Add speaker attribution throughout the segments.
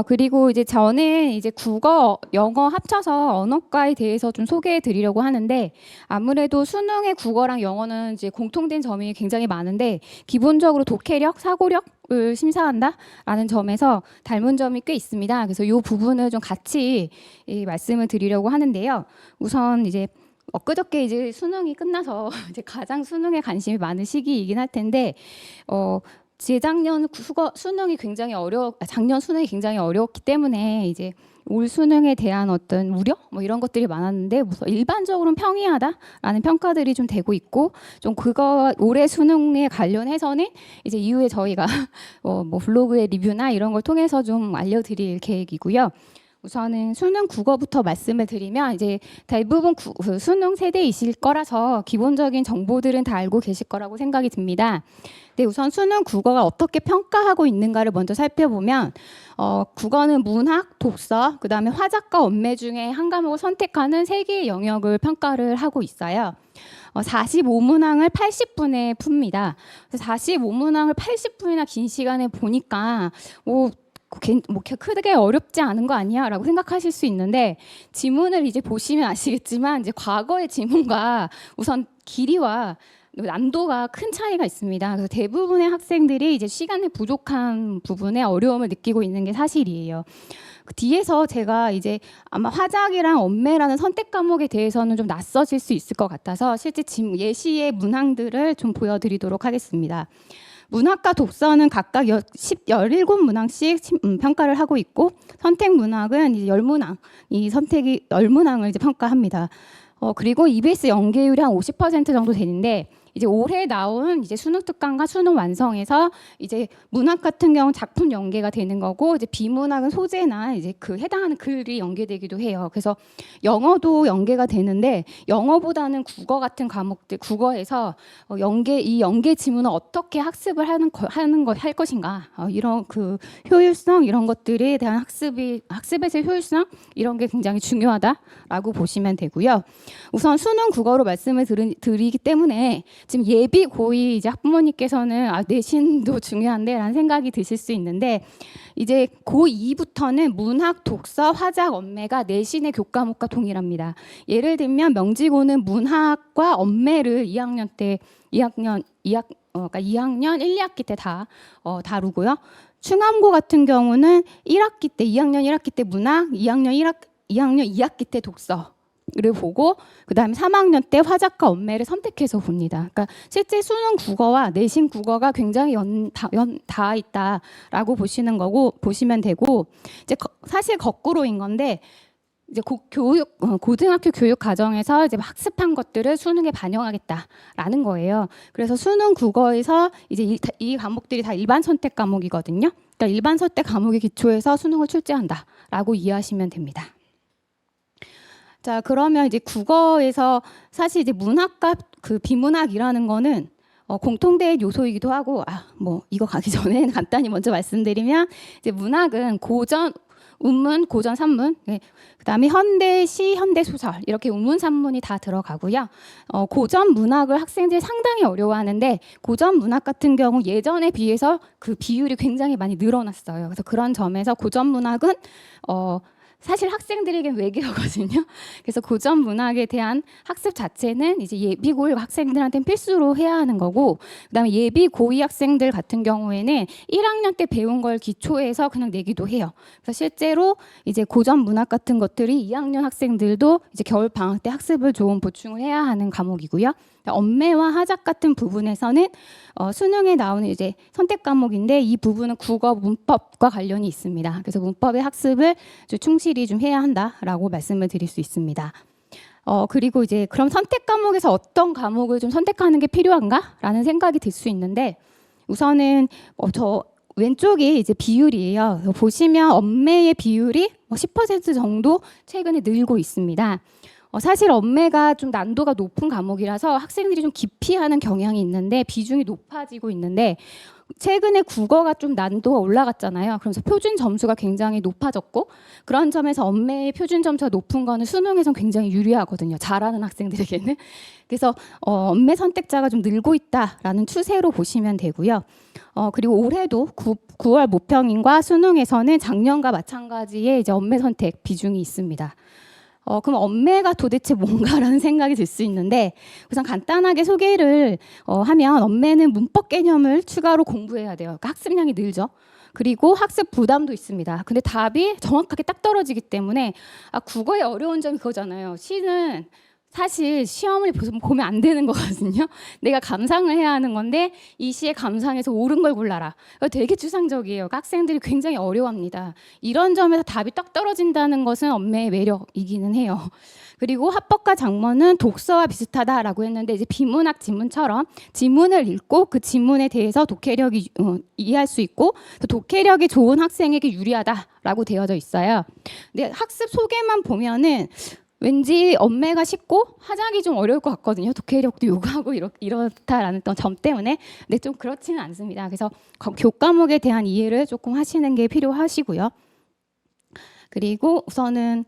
Speaker 1: 아, 그리고 이제 저는 이제 국어, 영어 합쳐서 언어과에 대해서 좀 소개해 드리려고 하는데 아무래도 수능의 국어랑 영어는 이제 공통된 점이 굉장히 많은데 기본적으로 독해력, 사고력 을 심사한다라는 점에서 닮은 점이 꽤 있습니다. 그래서 이 부분을 좀 같이 이 말씀을 드리려고 하는데요. 우선 이제 엊그저께 이제 수능이 끝나서 이제 가장 수능에 관심이 많은 시기이긴 할 텐데 어 재작년 수거, 수능이 굉장히 어려 아, 작년 수능이 굉장히 어려웠기 때문에 이제 올 수능에 대한 어떤 우려 뭐 이런 것들이 많았는데 우선 일반적으로는 평이하다라는 평가들이 좀 되고 있고 좀 그거 올해 수능에 관련해서는 이제 이후에 저희가 어, 뭐 블로그의 리뷰나 이런 걸 통해서 좀 알려드릴 계획이고요. 우선은 수능 국어부터 말씀을 드리면 이제 대부분 구- 그 수능 세대이실 거라서 기본적인 정보들은 다 알고 계실 거라고 생각이 듭니다. 근데 우선 수능 국어가 어떻게 평가하고 있는가를 먼저 살펴보면 어, 국어는 문학, 독서, 그다음에 화작과 언매 중에 한 과목을 선택하는 세 개의 영역을 평가를 하고 있어요. 어, 45문항을 80분에 풉니다. 그래서 45문항을 80분이나 긴 시간에 보니까 오, 괜- 뭐 이렇게 크게 어렵지 않은 거 아니야라고 생각하실 수 있는데 지문을 이제 보시면 아시겠지만 이제 과거의 지문과 우선 길이와 난도가 큰 차이가 있습니다. 그래서 대부분의 학생들이 이제 시간이 부족한 부분에 어려움을 느끼고 있는 게 사실이에요. 그 뒤에서 제가 이제 아마 화작이랑 언매라는 선택 과목에 대해서는 좀 낯서실 수 있을 것 같아서 실제 예시의 문항들을 좀 보여드리도록 하겠습니다. 문학과 독서는 각각 여, 10, 17문항씩 심- 음, 평가를 하고 있고 선택 문학은 이제 10문항, 이 선택이 10문항을 이제 평가합니다. 어, 그리고 EBS 연계율이 한 50% 정도 되는데 이제 올해 나온 이제 수능 특강과 수능 완성에서 이제 문학 같은 경우 작품 연계가 되는 거고 이제 비문학은 소재나 이제 그 해당하는 글이 연계되기도 해요. 그래서 영어도 연계가 되는데 영어보다는 국어 같은 과목들 국어에서 어, 연계 이 연계 지문을 어떻게 학습을 하는 거, 하는 거 할 것인가 어, 이런 그 효율성 이런 것들에 대한 학습이 학습에서의 효율성 이런 게 굉장히 중요하다라고 보시면 되고요. 우선 수능 국어로 말씀을 드리, 드리기 때문에 지금 예비 고의 이제 학부모님께서는 아, 내신도 중요한데라는 생각이 드실 수 있는데 이제 고2부터는 문학, 독서, 화작, 언매가 내신의 교과목과 동일합니다. 예를 들면 명지고는 문학과 언매를 2학년 때 2학년 2학 어, 그러니까 2학년 1, 2학기 때 다 어, 다루고요. 충암고 같은 경우는 1학기 때 2학년 1학기 때 문학, 2학년 1학 2학년 2학기 때 독서 를 보고 그다음에 3학년 때 화작과 언매를 선택해서 봅니다. 그러니까 실제 수능 국어와 내신 국어가 굉장히 연다 있다라고 보시는 거고 보시면 되고 이제 거- 사실 거꾸로인 건데 이제 고, 교육 어, 고등학교 교육 과정에서 이제 학습한 것들을 수능에 반영하겠다라는 거예요. 그래서 수능 국어에서 이제 이, 다- 이 과목들이 다 일반 선택 과목이거든요. 그러니까 일반 선택 과목에 기초해서 수능을 출제한다라고 이해하시면 됩니다. 자, 그러면 이제 국어에서 사실 이제 문학과 그 비문학이라는 거는 어, 공통된 요소이기도 하고 아, 뭐 이거 가기 전에 간단히 먼저 말씀드리면 이제 문학은 고전 운문, 고전 산문, 네. 그다음에 현대 시, 현대 소설 이렇게 운문 산문이 다 들어가고요. 어, 고전 문학을 학생들이 상당히 어려워하는데 고전 문학 같은 경우 예전에 비해서 그 비율이 굉장히 많이 늘어났어요. 그래서 그런 점에서 고전 문학은 어, 사실 학생들에겐 외계어거든요. 그래서 고전 문학에 대한 학습 자체는 이제 예비 고일 학생들한테는 필수로 해야 하는 거고, 그다음에 예비 고이 학생들 같은 경우에는 1학년 때 배운 걸 기초해서 그냥 내기도 해요. 그래서 실제로 이제 고전 문학 같은 것들이 2학년 학생들도 이제 겨울 방학 때 학습을 좀 보충을 해야 하는 과목이고요. 언매와 하작 같은 부분에서는 어, 수능에 나오는 이제 선택 과목인데 이 부분은 국어 문법과 관련이 있습니다. 그래서 문법의 학습을 좀 충실히 좀 해야 한다라고 말씀을 드릴 수 있습니다. 어, 그리고 이제 그럼 선택 과목에서 어떤 과목을 좀 선택하는 게 필요한가라는 생각이 들 수 있는데 우선은 어, 저 왼쪽이 이제 비율이에요. 보시면 언매의 비율이 뭐 10% 정도 최근에 늘고 있습니다. 어, 사실 엄매가 좀 난도가 높은 과목이라서 학생들이 좀 기피하는 경향이 있는데 비중이 높아지고 있는데 최근에 국어가 좀 난도가 올라갔잖아요. 그러면서 표준 점수가 굉장히 높아졌고 그런 점에서 엄매의 표준 점수가 높은 거는 수능에선 굉장히 유리하거든요. 잘하는 학생들에게는. 그래서 어, 엄매 선택자가 좀 늘고 있다라는 추세로 보시면 되고요. 어, 그리고 올해도 9, 9월 모평인과 수능에서는 작년과 마찬가지의 이제 엄매 선택 비중이 있습니다. 어, 그럼 엄매가 도대체 뭔가라는 생각이 들 수 있는데 우선 간단하게 소개를 어, 하면 엄매는 문법 개념을 추가로 공부해야 돼요. 그러니까 학습량이 늘죠. 그리고 학습 부담도 있습니다. 근데 답이 정확하게 딱 떨어지기 때문에 아, 국어의 어려운 점이 그거잖아요. 시는 사실 시험을 보- 보면 안 되는 거거든요. 내가 감상을 해야 하는 건데 이 시의 감상에서 옳은 걸 골라라. 되게 추상적이에요. 그러니까 학생들이 굉장히 어려워합니다. 이런 점에서 답이 딱 떨어진다는 것은 엄매의 매력이기는 해요. 그리고 합법과 장문은 독서와 비슷하다라고 했는데 이제 비문학 지문처럼 지문을 읽고 그 지문에 대해서 독해력이 어, 이해할 수 있고 또 독해력이 좋은 학생에게 유리하다라고 되어져 있어요. 근데 학습 소개만 보면은 왠지 엄매가 쉽고 하자기 좀 어려울 것 같거든요. 독해력도 요구하고 이렇, 이렇다라는 점 때문에. 근데 좀 그렇지는 않습니다. 그래서 거- 교과목에 대한 이해를 조금 하시는 게 필요하시고요. 그리고 우선은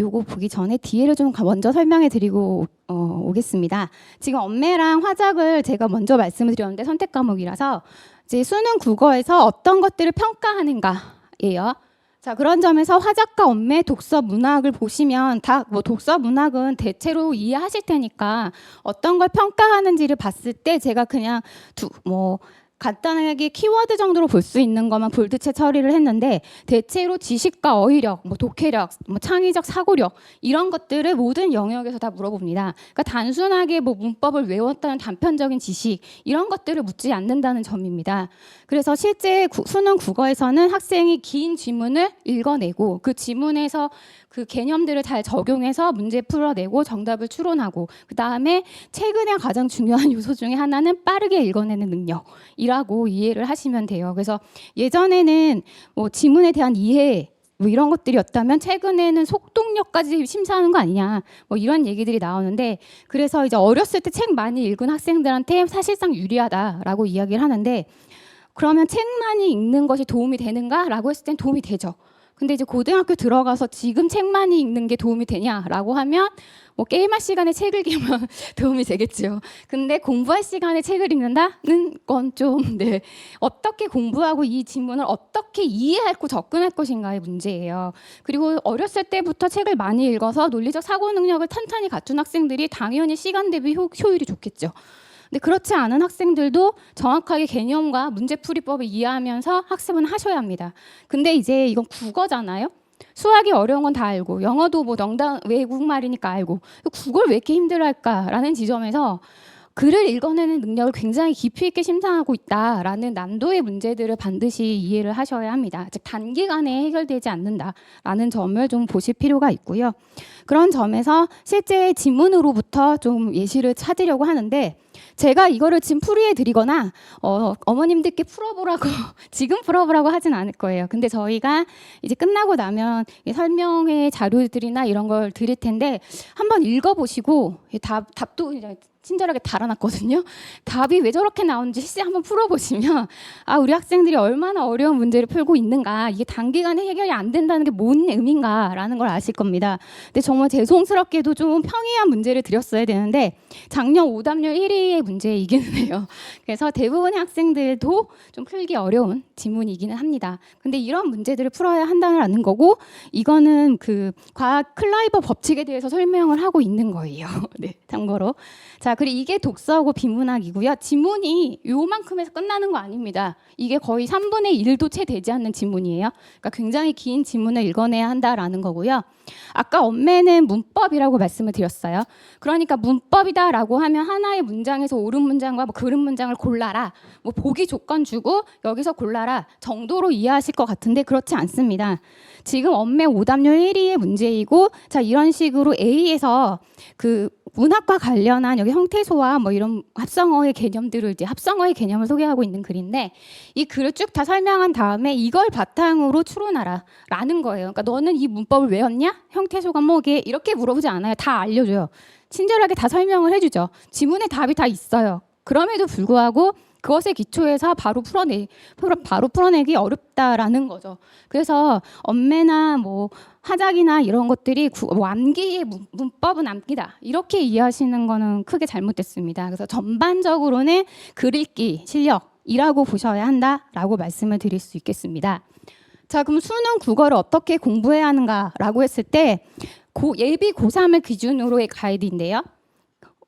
Speaker 1: 요거 보기 전에 뒤에를 좀 가- 먼저 설명해 드리고 어, 오겠습니다. 지금 엄매랑 화작을 제가 먼저 말씀을 드렸는데 선택 과목이라서 이제 수능 국어에서 어떤 것들을 평가하는가예요. 자 그런 점에서 화작과 엄매 독서 문학을 보시면 다 뭐 독서 문학은 대체로 이해하실 테니까 어떤 걸 평가하는지를 봤을 때 제가 그냥 두 뭐 간단하게 키워드 정도로 볼 수 있는 것만 볼드체 처리를 했는데 대체로 지식과 어휘력, 뭐 독해력, 뭐 창의적 사고력 이런 것들을 모든 영역에서 다 물어봅니다. 그러니까 단순하게 뭐 문법을 외웠다는 단편적인 지식 이런 것들을 묻지 않는다는 점입니다. 그래서 실제 구- 수능 국어에서는 학생이 긴 지문을 읽어내고 그 지문에서 그 개념들을 잘 적용해서 문제 풀어내고 정답을 추론하고 그 다음에 최근에 가장 중요한 요소 중에 하나는 빠르게 읽어내는 능력 이라고 이해를 하시면 돼요. 그래서 예전에는 뭐 지문에 대한 이해 뭐 이런 것들이었다면 최근에는 속독력까지 심사하는 거 아니냐 뭐 이런 얘기들이 나오는데 그래서 이제 어렸을 때 책 많이 읽은 학생들한테 사실상 유리하다라고 이야기를 하는데 그러면 책 많이 읽는 것이 도움이 되는가라고 했을 땐 도움이 되죠. 근데 이제 고등학교 들어가서 지금 책 많이 읽는 게 도움이 되냐라고 하면 뭐 게임할 시간에 책을 읽으면 도움이 되겠죠. 근데 공부할 시간에 책을 읽는다는 건 좀 네. 어떻게 공부하고 이 질문을 어떻게 이해할 고 접근할 것인가의 문제예요. 그리고 어렸을 때부터 책을 많이 읽어서 논리적 사고 능력을 탄탄히 갖춘 학생들이 당연히 시간 대비 효, 효율이 좋겠죠. 근데 그렇지 않은 학생들도 정확하게 개념과 문제풀이법을 이해하면서 학습은 하셔야 합니다. 근데 이제 이건 국어잖아요. 수학이 어려운 건 다 알고 영어도 뭐 농담 외국말이니까 알고 국어를 왜 이렇게 힘들어할까라는 지점에서 글을 읽어내는 능력을 굉장히 깊이 있게 심사하고 있다라는 난도의 문제들을 반드시 이해를 하셔야 합니다. 즉 단기간에 해결되지 않는다라는 점을 좀 보실 필요가 있고요. 그런 점에서 실제 지문으로부터 좀 예시를 찾으려고 하는데 제가 이거를 지금 풀이해 드리거나 어, 어머님들께 풀어보라고 지금 풀어보라고 하진 않을 거예요. 근데 저희가 이제 끝나고 나면 이 설명회 자료들이나 이런 걸 드릴 텐데 한번 읽어보시고 이 답, 답도 친절하게 달아놨거든요. 답이 왜 저렇게 나오는지 실제 한번 풀어보시면 아 우리 학생들이 얼마나 어려운 문제를 풀고 있는가 이게 단기간에 해결이 안 된다는 게 뭔 의미인가라는 걸 아실 겁니다. 근데 정말 죄송스럽게도 좀 평이한 문제를 드렸어야 되는데 작년 오답률 1위의 문제이기는 해요. 그래서 대부분의 학생들도 좀 풀기 어려운 지문이기는 합니다. 근데 이런 문제들을 풀어야 한다는 거고 이거는 그 과학 클라이버 법칙에 대해서 설명을 하고 있는 거예요. 네, 참고로. 자, 그리고 이게 독서하고 비문학이고요. 지문이 요만큼에서 끝나는 거 아닙니다. 이게 거의 3분의 1도 채 되지 않는 지문이에요. 그러니까 굉장히 긴 지문을 읽어내야 한다라는 거고요. 아까 엄매는 문법이라고 말씀을 드렸어요. 그러니까 문법이다라고 하면 하나의 문장에 문장에서 옳은 문장과 뭐 그른 문장을 골라라. 뭐 보기 조건 주고 여기서 골라라 정도로 이해하실 것 같은데 그렇지 않습니다. 지금 엄매 오답률 1위의 문제이고 자 이런 식으로 A에서 그 문학과 관련한 여기 형태소와 뭐 이런 합성어의 개념들을 이제 합성어의 개념을 소개하고 있는 글인데 이 글을 쭉 다 설명한 다음에 이걸 바탕으로 추론하라라는 거예요. 그러니까 너는 이 문법을 외웠냐? 형태소가 뭐게? 이렇게 물어보지 않아요. 다 알려줘요. 친절하게 다 설명을 해주죠. 지문에 답이 다 있어요. 그럼에도 불구하고 그것에 기초해서 바로 풀어내 풀어- 바로 풀어내기 어렵다라는 거죠. 그래서 엄매나 뭐 하작이나 이런 것들이 구, 뭐 문법은 암기다 이렇게 이해하시는 거는 크게 잘못됐습니다. 그래서 전반적으로는 글 읽기 실력이라고 보셔야 한다라고 말씀을 드릴 수 있겠습니다. 자, 그럼 수능 국어를 어떻게 공부해야 하는가라고 했을 때 고, 예비 고3을 기준으로의 가이드인데요.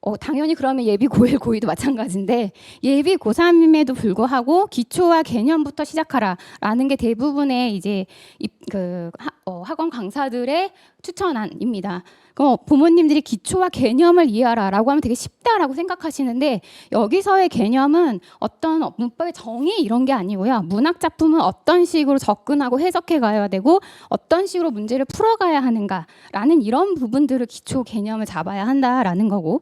Speaker 1: 어, 당연히 그러면 예비 고1, 고2도 마찬가지인데 예비 고3임에도 불구하고 기초와 개념부터 시작하라라는 게 대부분의 이제 이- 그 하, 어, 학원 강사들의 추천안입니다. 그럼 부모님들이 기초와 개념을 이해하라라고 하면 되게 쉽다라고 생각하시는데 여기서의 개념은 어떤 문법의 정의 이런 게 아니고요. 문학 작품은 어떤 식으로 접근하고 해석해 가야 되고 어떤 식으로 문제를 풀어가야 하는가라는 이런 부분들을 기초 개념을 잡아야 한다라는 거고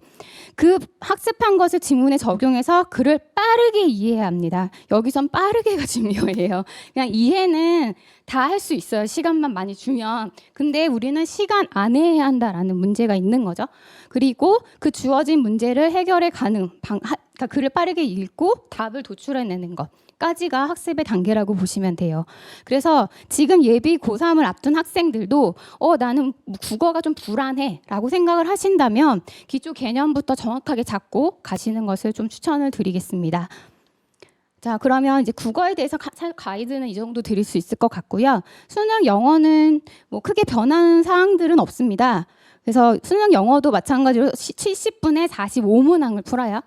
Speaker 1: 그 학습한 것을 지문에 적용해서 글을 빠르게 이해해야 합니다. 여기선 빠르게가 중요해요. 그냥 이해는 다 할 수 있어요. 시간만 많이 주면. 근데 우리는 시간 안에 해야 한다라는 문제가 있는 거죠. 그리고 그 주어진 문제를 해결해 가능, 방, 하, 그러니까 글을 빠르게 읽고 답을 도출해내는 것. 까지가 학습의 단계라고 보시면 돼요. 그래서 지금 예비 고3을 앞둔 학생들도 어 나는 국어가 좀 불안해라고 생각을 하신다면 기초 개념부터 정확하게 잡고 가시는 것을 좀 추천을 드리겠습니다. 자, 그러면 이제 국어에 대해서 가, 사- 가이드는 이 정도 드릴 수 있을 것 같고요. 수능 영어는 뭐 크게 변하는 사항들은 없습니다. 그래서 수능 영어도 마찬가지로 70분에 45문항을 풀어요.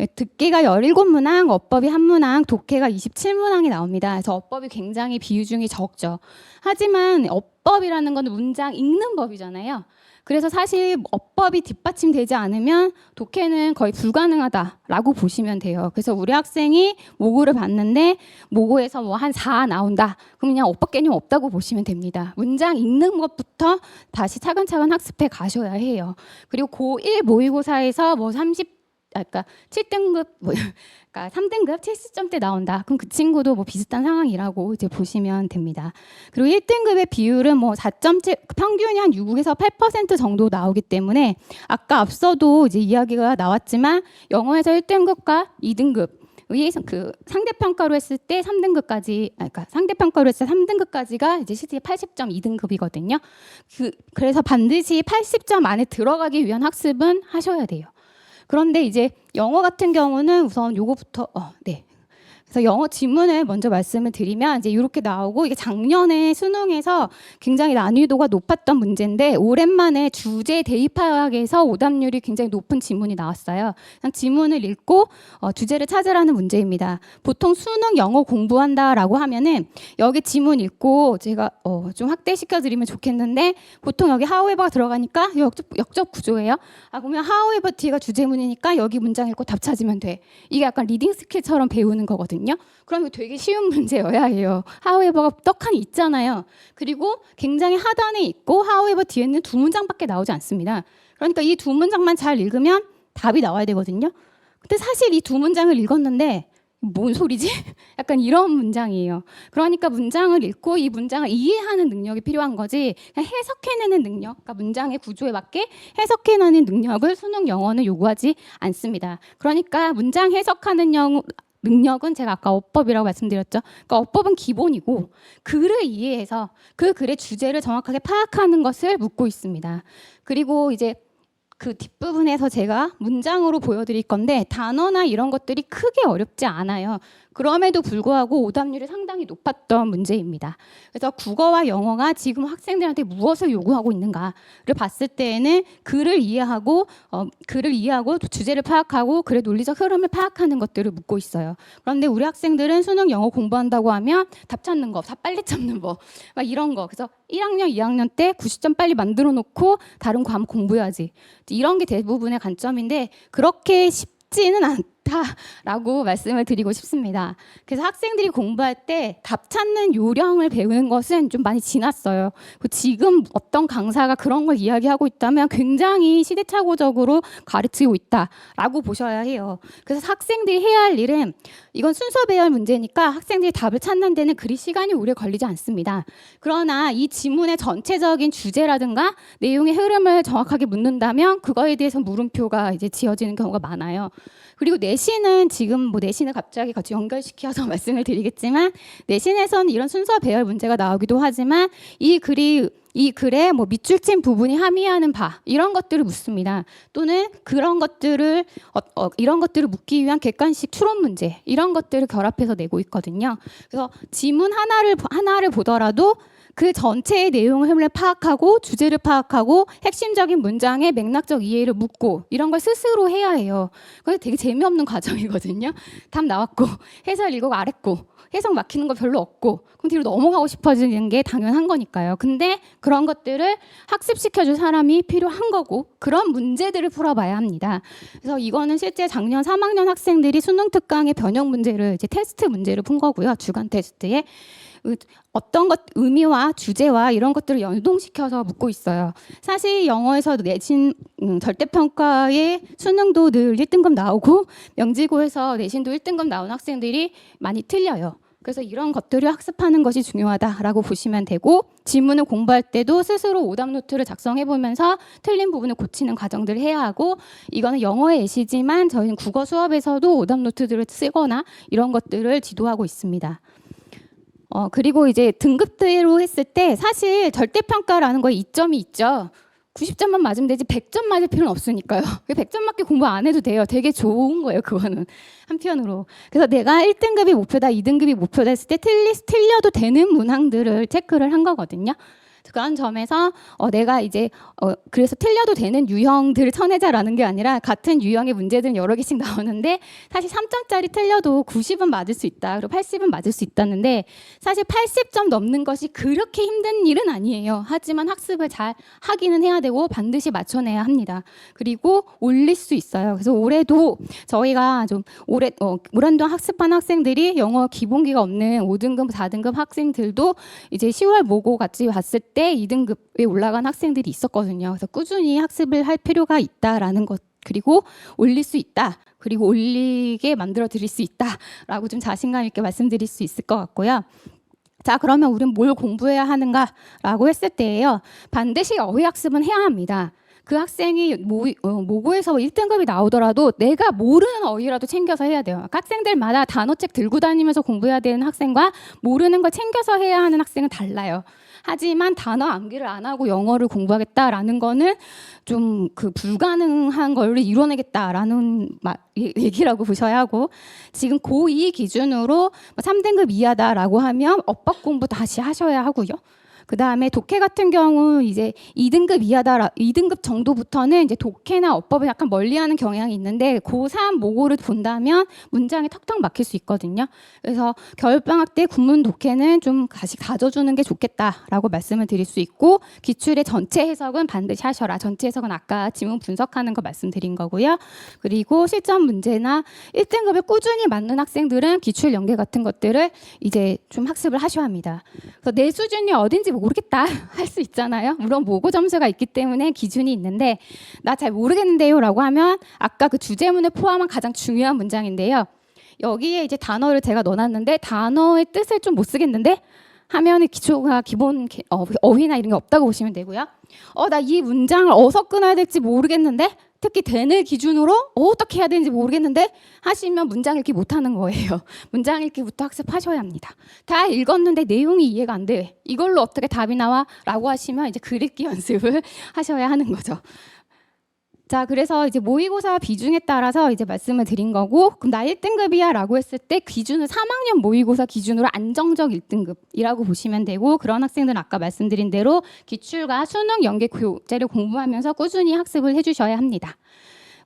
Speaker 1: 예, 듣기가 17문항, 어법이 한 문항, 독해가 27문항이 나옵니다. 그래서 어법이 굉장히 비중이 적죠. 하지만 어법이라는 건 문장 읽는 법이잖아요. 그래서 사실 어법이 뒷받침되지 않으면 독해는 거의 불가능하다라고 보시면 돼요. 그래서 우리 학생이 모고를 봤는데 모고에서 뭐 한 4 나온다. 그럼 그냥 어법 개념 없다고 보시면 됩니다. 문장 읽는 것부터 다시 차근차근 학습해 가셔야 해요. 그리고 고1 모의고사에서 뭐 30, 아, 그러니까 7등급 뭐 그러니까 3등급 70점대 나온다. 그럼 그 친구도 뭐 비슷한 상황이라고 이제 보시면 됩니다. 그리고 1등급의 비율은 뭐 4.7 평균이 한 6에서 8% 정도 나오기 때문에 아까 앞서도 이제 이야기가 나왔지만 영어에서 1등급과 2등급 의해서 그 상대 평가로 했을 때 3등급까지 아 그러니까 상대 평가로 했을 때 3등급까지가 이제 실제 80점 2등급이거든요. 그 그래서 반드시 80점 안에 들어가기 위한 학습은 하셔야 돼요. 그런데 이제 영어 같은 경우는 우선 요거부터 어, 네. 그래서 영어 지문을 먼저 말씀을 드리면 이제 이렇게 나오고 이게 작년에 수능에서 굉장히 난이도가 높았던 문제인데 오랜만에 주제 대입학에서 오답률이 굉장히 높은 지문이 나왔어요. 그냥 지문을 읽고 어, 주제를 찾으라는 문제입니다. 보통 수능 영어 공부한다라고 하면은 여기 지문 읽고 제가 어, 좀 확대시켜 드리면 좋겠는데 보통 여기 하우에버가 들어가니까 역접, 역접 구조예요. 아 그러면 하우에버 뒤가 주제문이니까 여기 문장 읽고 답 찾으면 돼. 이게 약간 리딩 스킬처럼 배우는 거거든요. 그럼 이거 되게 쉬운 문제여야 해요. 하우에버가 떡하니 있잖아요. 그리고 굉장히 하단에 있고 하우에버 뒤에는 두 문장밖에 나오지 않습니다. 그러니까 이 두 문장만 잘 읽으면 답이 나와야 되거든요. 근데 사실 이 두 문장을 읽었는데 뭔 소리지? 약간 이런 문장이에요. 그러니까 문장을 읽고 이 문장을 이해하는 능력이 필요한 거지 그냥 해석해내는 능력, 그러니까 문장의 구조에 맞게 해석해내는 능력을 수능 영어는 요구하지 않습니다. 그러니까 문장 해석하는 영, 능력은 제가 아까 어법이라고 말씀드렸죠. 그러니까 어법은 기본이고 글을 이해해서 그 글의 주제를 정확하게 파악하는 것을 묻고 있습니다. 그리고 이제 그 뒷부분에서 제가 문장으로 보여드릴 건데 단어나 이런 것들이 크게 어렵지 않아요. 그럼에도 불구하고 오답률이 상당히 높았던 문제입니다. 그래서 국어와 영어가 지금 학생들한테 무엇을 요구하고 있는가를 봤을 때에는 글을 이해하고 어, 글을 이해하고 주제를 파악하고 글의 논리적 흐름을 파악하는 것들을 묻고 있어요. 그런데 우리 학생들은 수능 영어 공부한다고 하면 답 찾는 거, 답 빨리 찾는 거, 막 이런 거. 그래서 1학년, 2학년 때 90점 빨리 만들어 놓고 다른 과목 공부해야지. 이런 게 대부분의 관점인데 그렇게 쉽지 쉽지는 않 다라고 말씀을 드리고 싶습니다. 그래서 학생들이 공부할 때 답 찾는 요령을 배우는 것은 좀 많이 지났어요. 그 지금 어떤 강사가 그런 걸 이야기하고 있다면 굉장히 시대착오적으로 가르치고 있다라고 보셔야 해요. 그래서 학생들이 해야 할 일은 이건 순서 배열 문제니까 학생들이 답을 찾는 데는 그리 시간이 오래 걸리지 않습니다. 그러나 이 지문의 전체적인 주제라든가 내용의 흐름을 정확하게 묻는다면 그거에 대해서 물음표가 이제 지어지는 경우가 많아요. 그리고 내신은 지금 뭐 내신을 갑자기 같이 연결시켜서 말씀을 드리겠지만 내신에서는 이런 순서 배열 문제가 나오기도 하지만 이 글이 이 글에 뭐 밑줄 친 부분이 함의하는 바 이런 것들을 묻습니다. 또는 그런 것들을 어, 어, 이런 것들을 묻기 위한 객관식 추론 문제 이런 것들을 결합해서 내고 있거든요. 그래서 지문 하나를 하나를 보더라도 그 전체의 내용을 파악하고 주제를 파악하고 핵심적인 문장의 맥락적 이해를 묻고 이런 걸 스스로 해야 해요. 그게 되게 재미없는 과정이거든요. 답 나왔고 해설 읽고 알았고 해석 막히는 거 별로 없고 그럼 뒤로 넘어가고 싶어지는 게 당연한 거니까요. 근데 그런 것들을 학습시켜줄 사람이 필요한 거고 그런 문제들을 풀어봐야 합니다. 그래서 이거는 실제 작년 3학년 학생들이 수능 특강의 변형 문제를 이제 테스트 문제를 푼 거고요. 주간 테스트에 으- 어떤 것 의미와 주제와 이런 것들을 연동시켜서 묻고 있어요. 사실 영어에서 내신 음, 절대평가에 수능도 늘 1등급 나오고 명지고에서 내신도 1등급 나온 학생들이 많이 틀려요. 그래서 이런 것들을 학습하는 것이 중요하다라고 보시면 되고 지문을 공부할 때도 스스로 오답 노트를 작성해 보면서 틀린 부분을 고치는 과정들을 해야 하고 이거는 영어의 예시지만 저희는 국어 수업에서도 오답 노트들을 쓰거나 이런 것들을 지도하고 있습니다. 어, 그리고 이제 등급대로 했을 때 사실 절대평가라는 거에 이점이 있죠. 90점만 맞으면 되지 100점 맞을 필요는 없으니까요. 100점 맞게 공부 안 해도 돼요. 되게 좋은 거예요, 그거는. 한편으로. 그래서 내가 1등급이 목표다, 2등급이 목표다 했을 때 틀리, 틀려도 되는 문항들을 체크를 한 거거든요. 그런 점에서 어, 내가 이제 어, 그래서 틀려도 되는 유형들을 쳐내자라는 게 아니라 같은 유형의 문제들은 여러 개씩 나오는데 사실 3점짜리 틀려도 90은 맞을 수 있다. 그리고 80은 맞을 수 있다는데 사실 80점 넘는 것이 그렇게 힘든 일은 아니에요. 하지만 학습을 잘 하기는 해야 되고 반드시 맞춰내야 합니다. 그리고 올릴 수 있어요. 그래서 올해도 저희가 좀 올해 어, 오랜 동안 학습한 학생들이 영어 기본기가 없는 5등급, 4등급 학생들도 이제 10월 모고 같이 봤을 때 2등급에 올라간 학생들이 있었거든요. 그래서 꾸준히 학습을 할 필요가 있다라는 것 그리고 올릴 수 있다. 그리고 올리게 만들어 드릴 수 있다라고 좀 자신감 있게 말씀드릴 수 있을 것 같고요. 자, 그러면 우리는 뭘 공부해야 하는가라고 했을 때예요. 반드시 어휘 학습은 해야 합니다. 그 학생이 모, 어, 모고에서 1등급이 나오더라도 내가 모르는 어휘라도 챙겨서 해야 돼요. 학생들마다 단어책 들고 다니면서 공부해야 되는 학생과 모르는 걸 챙겨서 해야 하는 학생은 달라요. 하지만 단어 암기를 안 하고 영어를 공부하겠다라는 거는 좀 그 불가능한 걸 이뤄내겠다라는 마- 얘- 얘기라고 보셔야 하고 지금 고2 기준으로 뭐 3등급 이하다라고 하면 엇박 공부 다시 하셔야 하고요. 그 다음에 독해 같은 경우 이제 2등급 이하다, 2등급 정도부터는 이제 독해나 어법을 약간 멀리하는 경향이 있는데 고3 모고를 본다면 문장이 턱턱 막힐 수 있거든요. 그래서 겨울방학 때 국문 독해는 좀 다시 가져주는 게 좋겠다라고 말씀을 드릴 수 있고 기출의 전체 해석은 반드시 하셔라. 전체 해석은 아까 지문 분석하는 거 말씀드린 거고요. 그리고 실전 문제나 1등급에 꾸준히 맞는 학생들은 기출 연계 같은 것들을 이제 좀 학습을 하셔야 합니다. 그래서 내 수준이 어딘지 모르겠다 할 수 있잖아요. 물론 모고 점수가 있기 때문에 기준이 있는데 나 잘 모르겠는데요라고 하면 아까 그 주제문을 포함한 가장 중요한 문장인데요. 여기에 이제 단어를 제가 넣어놨는데 단어의 뜻을 좀 못 쓰겠는데 하면은 기초가 기본 개- 어, 어휘나 이런 게 없다고 보시면 되고요. 어 나 이 문장을 어디서 끊어야 될지 모르겠는데 특히 된을 기준으로 어떻게 해야 되는지 모르겠는데 하시면 문장 읽기 못하는 거예요. 문장 읽기부터 학습하셔야 합니다. 다 읽었는데 내용이 이해가 안 돼. 이걸로 어떻게 답이 나와? 라고 하시면 이제 글 읽기 연습을 하셔야 하는 거죠. 자, 그래서 이제 모의고사 비중에 따라서 이제 말씀을 드린 거고, 그럼 나 1등급이야 라고 했을 때 기준은 3학년 모의고사 기준으로 안정적 1등급이라고 보시면 되고, 그런 학생들은 아까 말씀드린 대로 기출과 수능 연계 교재를 공부하면서 꾸준히 학습을 해주셔야 합니다.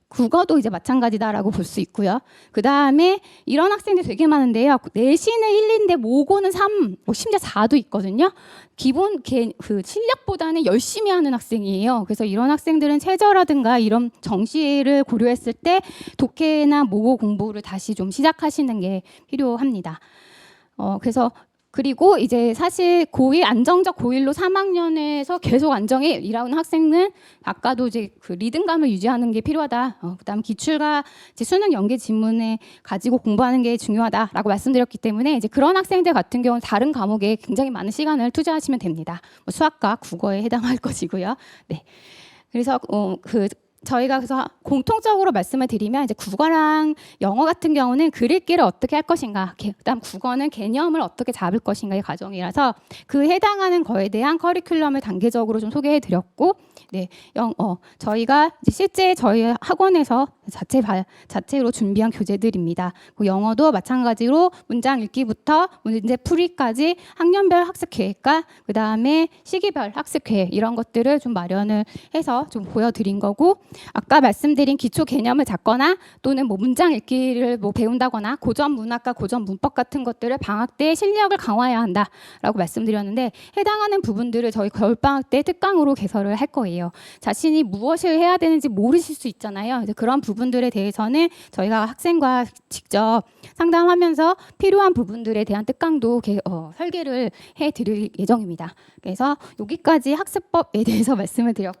Speaker 1: 국어도 이제 마찬가지다라고 볼 수 있고요. 그 다음에 이런 학생들 되게 많은데요. 내신은 1인데 모고는 3, 뭐 심지어 4도 있거든요. 기본 개, 그 실력보다는 열심히 하는 학생이에요. 그래서 이런 학생들은 최저라든가 이런 정시를 고려했을 때 독해나 모고 공부를 다시 좀 시작하시는 게 필요합니다. 어, 그래서 그리고 이제 사실 고1 안정적 고1로 3학년에서 계속 안정해 일하는 학생은 아까도 이제 그 리듬감을 유지하는 게 필요하다. 어, 그다음 기출과 이제 수능 연계 지문에 가지고 공부하는 게 중요하다라고 말씀드렸기 때문에 이제 그런 학생들 같은 경우는 다른 과목에 굉장히 많은 시간을 투자하시면 됩니다. 뭐 수학과 국어에 해당할 것이고요. 네. 그래서 어, 그 저희가 그래서 공통적으로 말씀을 드리면 이제 국어랑 영어 같은 경우는 글 읽기를 어떻게 할 것인가, 개- 그다음 국어는 개념을 어떻게 잡을 것인가의 과정이라서 그 해당하는 거에 대한 커리큘럼을 단계적으로 좀 소개해 드렸고, 네, 영, 어, 저희가 실제 저희 학원에서 자체 바, 자체로 준비한 교재들입니다. 그 영어도 마찬가지로 문장 읽기부터 문제 풀이까지 학년별 학습 계획과 그 다음에 시기별 학습 계획 이런 것들을 좀 마련을 해서 좀 보여드린 거고 아까 말씀드린 기초 개념을 잡거나 또는 뭐 문장 읽기를 뭐 배운다거나 고전 문학과 고전 문법 같은 것들을 방학 때 실력을 강화해야 한다라고 말씀드렸는데 해당하는 부분들을 저희 겨울 방학 때 특강으로 개설을 할 거예요. 자신이 무엇을 해야 되는지 모르실 수 있잖아요. 이제 그런 부분들에 대해서는 저희가 학생과 직접 상담하면서 필요한 부분들에 대한 특강도 개- 어, 설계를 해 드릴 예정입니다. 그래서 여기까지 학습법에 대해서 말씀을 드렸고